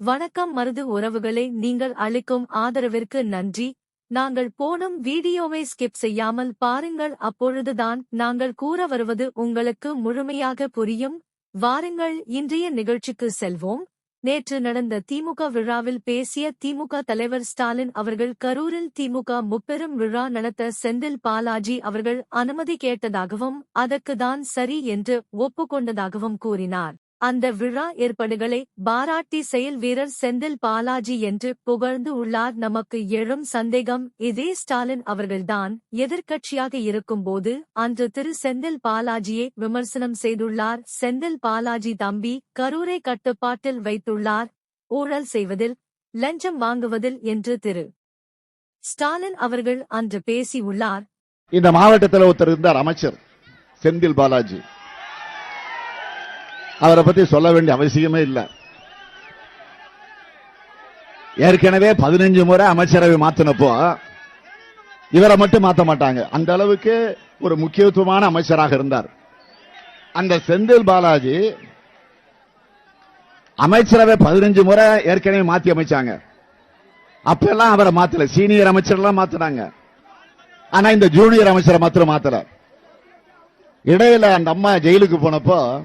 வணக்கம் மருது உறவுகளை நீங்கள் அளிக்கும் ஆதரவிற்கு நன்றி. நாங்கள் போனும் வீடியோவை ஸ்கிப் செய்யாமல் பாருங்கள் அப்பொழுதுதான் நாங்கள் கூற வருவது உங்களுக்கு முழுமையாக புரியும். வாருங்கள் இன்றைய நிகழ்ச்சிக்கு செல்வோம். நேற்று நடந்த திமுக விழாவில் பேசிய திமுக தலைவர் ஸ்டாலின் அவர்கள் கரூரில் திமுக முப்பெரும் விழா நடத்த செந்தில் பாலாஜி அவர்கள் அனுமதி கேட்டதாகவும் அதற்குதான் சரி என்று ஒப்புக்கொண்டதாகவும் கூறினார். அந்த விழா ஏற்பாடுகளை பாராட்டி செயல் வீரர் செந்தில் பாலாஜி என்று புகழ்ந்து உள்ளார். நமக்கு எழும் சந்தேகம் இதே ஸ்டாலின் அவர்கள்தான் எதிர்க்கட்சியாக இருக்கும்போது அன்று திரு செந்தில் பாலாஜியை விமர்சனம் செய்துள்ளார். செந்தில் பாலாஜி தம்பி கரூரை கட்டுப்பாட்டில் வைத்துள்ளார். ஊழல் செய்வதில் லஞ்சம் வாங்குவதில் என்று திரு. ஸ்டாலின் அவர்கள் அன்று பேசியுள்ளார். இந்த மாவட்டத்தில் ஒருத்தர் இருந்தார் அமைச்சர் செந்தில் பாலாஜி. அவரை பத்தி சொல்ல வேண்டிய அவசியமே இல்லை. ஏற்கனவே பதினஞ்சு முறை அமைச்சரவை மாத்தினப்போ இவரை மட்டும் மாத்த மாட்டாங்க. அந்த அளவுக்கு ஒரு முக்கியத்துவமான அமைச்சராக இருந்தார். அந்த செந்தில் பாலாஜி அமைச்சரவை பதினஞ்சு முறை ஏற்கனவே மாத்தி அமைச்சாங்க. அப்பெல்லாம் அவரை மாத்தல. சீனியர் அமைச்சர் எல்லாம் மாத்தினாங்க. ஆனா இந்த ஜூனியர் அமைச்சரை மாத்திரம் மாத்தல. இடையில அந்த அம்மா ஜெயிலுக்கு போனப்போ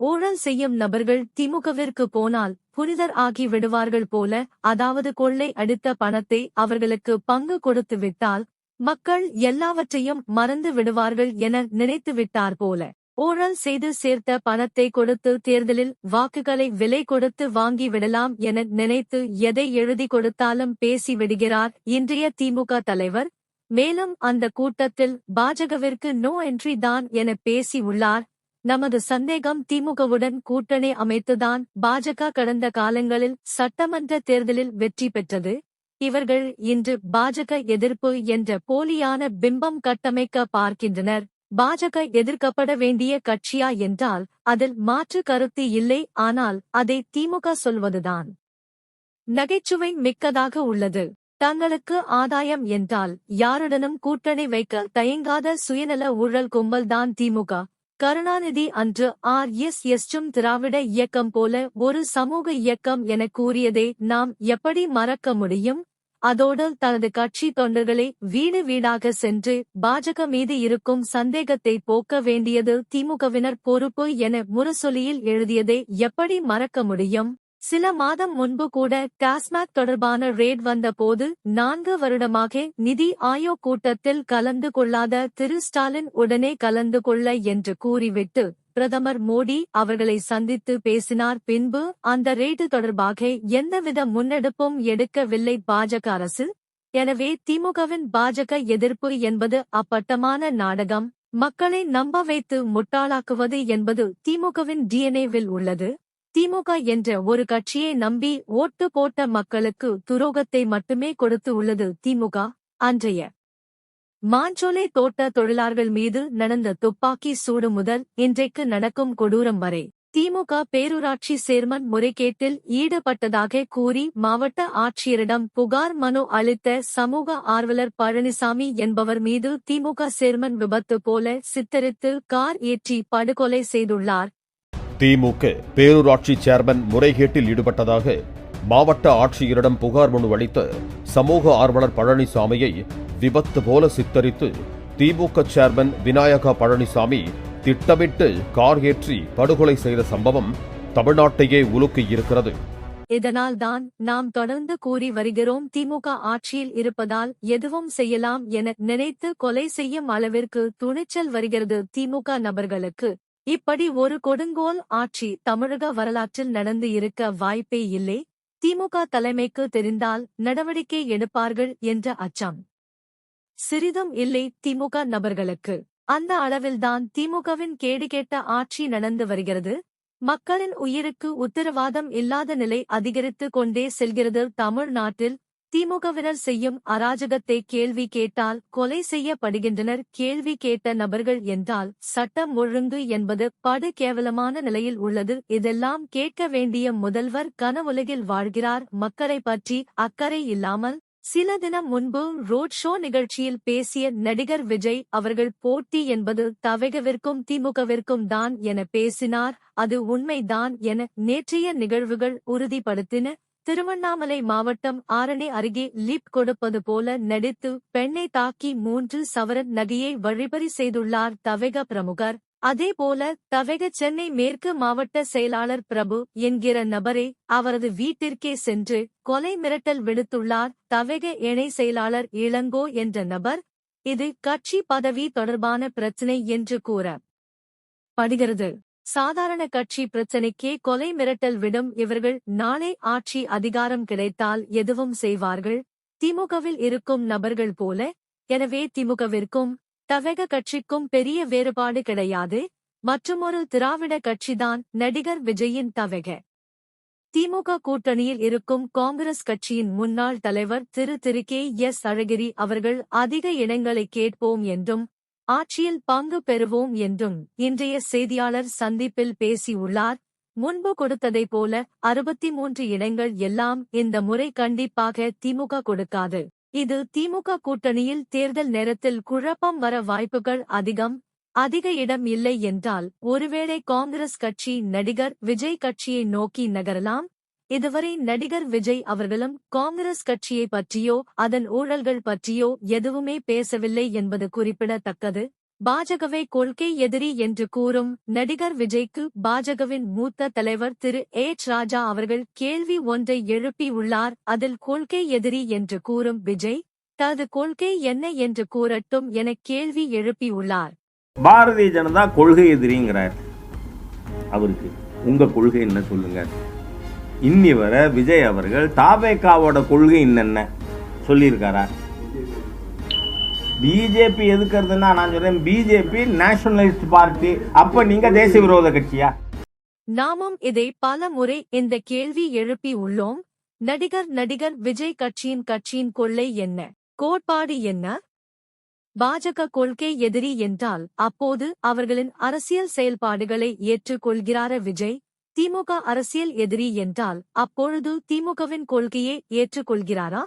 ஊழல் செய்யும் நபர்கள் திமுகவிற்கு போனால் புனிதர் ஆகி விடுவார்கள் போல அதாவது கொள்ளை அடித்த பணத்தை அவர்களுக்கு பங்கு கொடுத்து விட்டால் மக்கள் எல்லாவற்றையும் மறந்து விடுவார்கள் என நினைத்து விட்டார் போல. ஊழல் செய்து சேர்த்த பணத்தை கொடுத்து தேர்தலில் வாக்குகளை விலை கொடுத்து வாங்கி விடலாம் என நினைத்து எதை எழுதி கொடுத்தாலும் பேசி விடுகிறார் இன்றைய திமுக தலைவர். மேலும் அந்த கூட்டத்தில் பாஜகவிற்கு நோ என்ட்ரி தான் என பேசி உள்ளார். நமது சந்தேகம் திமுகவுடன் கூட்டணி அமைத்துதான் பாஜக கடந்த காலங்களில் சட்டமன்ற தேர்தலில் வெற்றி பெற்றது. இவர்கள் இன்று பாஜக எதிர்ப்பு என்ற போலியான பிம்பம் கட்டமைக்க பார்க்கின்றனர். பாஜக எதிர்க்கப்பட வேண்டிய கட்சியா என்றால் அதில் மாற்று கருத்து இல்லை. ஆனால் அதை திமுக சொல்வதுதான். நகைச்சுவை மிக்கதாக உள்ளது. தங்களுக்கு ஆதாயம் என்றால் யாருடனும் கூட்டணி வைக்க தயங்காத சுயநல ஊழல் கும்பல்தான் திமுக. கருணாநிதி அன்று ஆர் எஸ் எஸ்டும் திராவிட இயக்கம் போல ஒரு சமூக இயக்கம் என கூறியதை நாம் எப்படி மறக்க முடியும்? அதோடு தனது கட்சி தொண்டர்களை வீடு வீடாக சென்று பாஜக மீது இருக்கும் சந்தேகத்தை போக்க வேண்டியது திமுகவினர் பொறுப்பு என முரசொலியில் எழுதியதை எப்படி மறக்க முடியும்? சில மாதம் முன்பு கூட டாஸ்மாக் தொடர்பான ரேட் வந்தபோது நான்கு வருடமாக நிதி ஆயோக் கூட்டத்தில் கலந்து கொள்ளாத திரு ஸ்டாலின் உடனே கலந்து கொள்ள என்று கூறிவிட்டு பிரதமர் மோடி அவர்களை சந்தித்து பேசினார். பின்பு அந்த ரேட்டு தொடர்பாக எந்தவித முன்னெடுப்பும் எடுக்கவில்லை. பாஜக அரசு. எனவே திமுகவின் பாஜக எதிர்ப்பு என்பது அப்பட்டமான நாடகம். மக்களை நம்ப வைத்து முட்டாளாக்குவது என்பது திமுகவின் டிஎன்ஏவில் உள்ளது. திமுக என்ற ஒரு கட்சியை நம்பி ஓட்டு போட்ட மக்களுக்கு துரோகத்தை மட்டுமே கொடுத்து உள்ளது திமுக. அன்றைய மாஞ்சோலை தோட்ட தொழிலாளர்கள் மீது நடந்த துப்பாக்கி சூடு முதல் இன்றைக்கு நடக்கும் கொடூரம் வரை திமுக பேரூராட்சி சேர்மன் முறைகேட்டில் ஈடுபட்டதாக கூறி மாவட்ட ஆட்சியரிடம் புகார் மனு அளித்த சமூக ஆர்வலர் பழனிசாமி என்பவர் மீது திமுக சேர்மன் விபத்து போல சித்தரித்து கார் ஏற்றி படுகொலை செய்துள்ளார். திமுக பேரூராட்சி சேர்மன் முறைகேட்டில் ஈடுபட்டதாக மாவட்ட ஆட்சியரிடம் புகார் மனு அளித்த சமூக ஆர்வலர் பழனிசாமியை விபத்து போல சித்தரித்து திமுக சேர்மன் விநாயகா பழனிசாமி திட்டமிட்டு கார் ஏற்றி படுகொலை செய்த சம்பவம் தமிழ்நாட்டையே உலுக்கியிருக்கிறது இதனால் தான் நாம் தொடர்ந்து கூறி வருகிறோம் திமுக ஆட்சியில் இருப்பதால் எதுவும் செய்யலாம் என நினைத்து கொலை செய்யும் அளவிற்கு துணிச்சல் வருகிறது. திமுக நபர்களுக்கு இப்படி ஒரு கொடுங்கோல் ஆட்சி தமிழக வரலாற்றில் நடந்து இருக்க வாய்ப்பே இல்லை. திமுக தலைமைக்கு தெரிந்தால் நடவடிக்கை எடுப்பார்கள் என்ற அச்சம். சிறிதும் இல்லை திமுக நபர்களுக்கு. அந்த அளவில்தான் திமுகவின் கேடுகேட்ட ஆட்சி நடந்து வருகிறது. மக்களின் உயிருக்கு உத்தரவாதம் இல்லாத நிலை அதிகரித்து கொண்டே செல்கிறது தமிழ்நாட்டில். திமுகவினர் செய்யும் அராஜகத்தை கேள்வி கேட்டால் கொலை செய்யப்படுகின்றனர். கேள்வி கேட்ட நபர்கள் என்றால் சட்டம் ஒழுங்கு என்பது படு கேவலமான நிலையில் உள்ளது. இதெல்லாம் கேட்க வேண்டிய முதல்வர் கனவுலகில் வாழ்கிறார். மக்களை பற்றி அக்கறை இல்லாமல் சில தினம் முன்பு ரோட் ஷோ நிகழ்ச்சியில் பேசிய நடிகர் விஜய் அவர்கள் போட்டி என்பது தவகவிற்கும் திமுகவிற்கும் தான் என பேசினார். அது உண்மைதான் என நேற்றைய நிகழ்வுகள் உறுதிப்படுத்தின. திருவண்ணாமலை மாவட்டம் ஆரணி அருகே லீப் கொடுப்பது போல நடித்து பெண்ணை தாக்கி மூன்று சவரன் நகையை வழிபறி செய்துள்ளார் தவேக பிரமுகர். அதேபோல தவேக சென்னை மேற்கு மாவட்ட செயலாளர் பிரபு என்கிற நபரே அவரது வீட்டிற்கே சென்று கொலை மிரட்டல் விடுத்துள்ளார் தவேக இணை செயலாளர் இளங்கோ என்ற நபர். இது கட்சி பதவி தொடர்பான பிரச்சினை என்று கூற படுகிறது சாதாரண கட்சி பிரச்சினைக்கே கொலை மிரட்டல் விடும் இவர்கள் நாளை ஆட்சி அதிகாரம் கிடைத்தால் எதுவும் செய்வார்கள்? திமுகவில் இருக்கும் நபர்கள் போல. எனவே திமுகவிற்கும் தவக கட்சிக்கும் பெரிய வேறுபாடு கிடையாது. மற்றுமொரு திராவிட கட்சிதான் நடிகர் விஜயின் தவக. திமுக கூட்டணியில் இருக்கும் காங்கிரஸ் கட்சியின் முன்னாள் தலைவர் திரு. திரு. கே. எஸ். அழகிரி அவர்கள் அதிக இடங்களை கேட்போம் என்றும் ஆட்சியில் பங்கு பெறுவோம் என்றும் இன்றைய செய்தியாளர் சந்திப்பில் பேசியுள்ளார். முன்பு கொடுத்ததைப் போல அறுபத்தி மூன்று இடங்கள் எல்லாம் இந்த முறை கண்டிப்பாக திமுக கொடுக்காது. இது திமுக கூட்டணியில் தேர்தல் நேரத்தில் குழப்பம் வர வாய்ப்புகள் அதிகம். அதிக இடம் இல்லை என்றால் ஒருவேளை காங்கிரஸ் கட்சி நடிகர் விஜய் கட்சியை நோக்கி நகரலாம். இதுவரை நடிகர் விஜய் அவர்களும் காங்கிரஸ் கட்சியை பற்றியோ அதன் ஊழல்கள் பற்றியோ எதுவுமே பேசவில்லை என்பது குறிப்பிடத்தக்கது. பாஜகவை கொள்கை எதிரி என்று கூறும் நடிகர் விஜய்க்கு பாஜகவின் மூத்த தலைவர் திரு ஏச் ராஜா அவர்கள் கேள்வி ஒன்றை எழுப்பியுள்ளார் அதில் கொள்கை எதிரி என்று கூறும் விஜய் தனது கொள்கை என்ன என்று கூறட்டும் என கேள்வி எழுப்பியுள்ளார் பாரதிய ஜனதா கொள்கை எதிரிங்கிறார். அவருக்கு உங்க கொள்கை என்ன சொல்லுங்க? இன்னி வர விஜய் அவர்கள் தாவேக்காவோட கொள்கை என்னென்ன சொல்லியிருக்காரா? பிஜேபி எதுக்குறதுன்னா நான் சொல்றேன் பிஜேபி நேஷனலிஸ்ட் பார்ட்டி அப்ப நீங்க தேசிய விரோத கட்சியா? நாமும் இதை பல முறை இந்த கேள்வி எழுப்பி உள்ளோம். நடிகர் நடிகர் விஜய் கட்சியின் கட்சியின் கொள்ளை என்ன? கோட்பாடு என்ன? பாஜக கொள்கை எதிரி என்றால் அப்போது அவர்களின் அரசியல் செயல்பாடுகளை ஏற்றுக்கொள்கிறார விஜய்? திமுக அரசியல் எதிரி என்றால் அப்பொழுது திமுகவின் கொள்கையை ஏற்றுக்கொள்கிறாரா?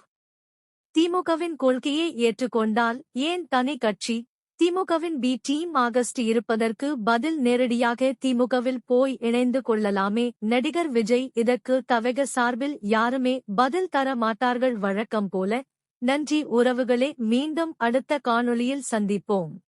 திமுகவின் கொள்கையை ஏற்றுக்கொண்டால் ஏன் தனி கட்சி திமுகவின் பி டீம் ஆகஸ்ட் இருப்பதற்கு பதில் நேரடியாக திமுகவில் போய் இணைந்து கொள்ளலாமே? நடிகர் விஜய் இதற்கு தவக சார்பில் யாருமே பதில் தர மாட்டார்கள். வழக்கம் போல நன்றி உறவுகளே மீண்டும் அடுத்த காணொளியில் சந்திப்போம்.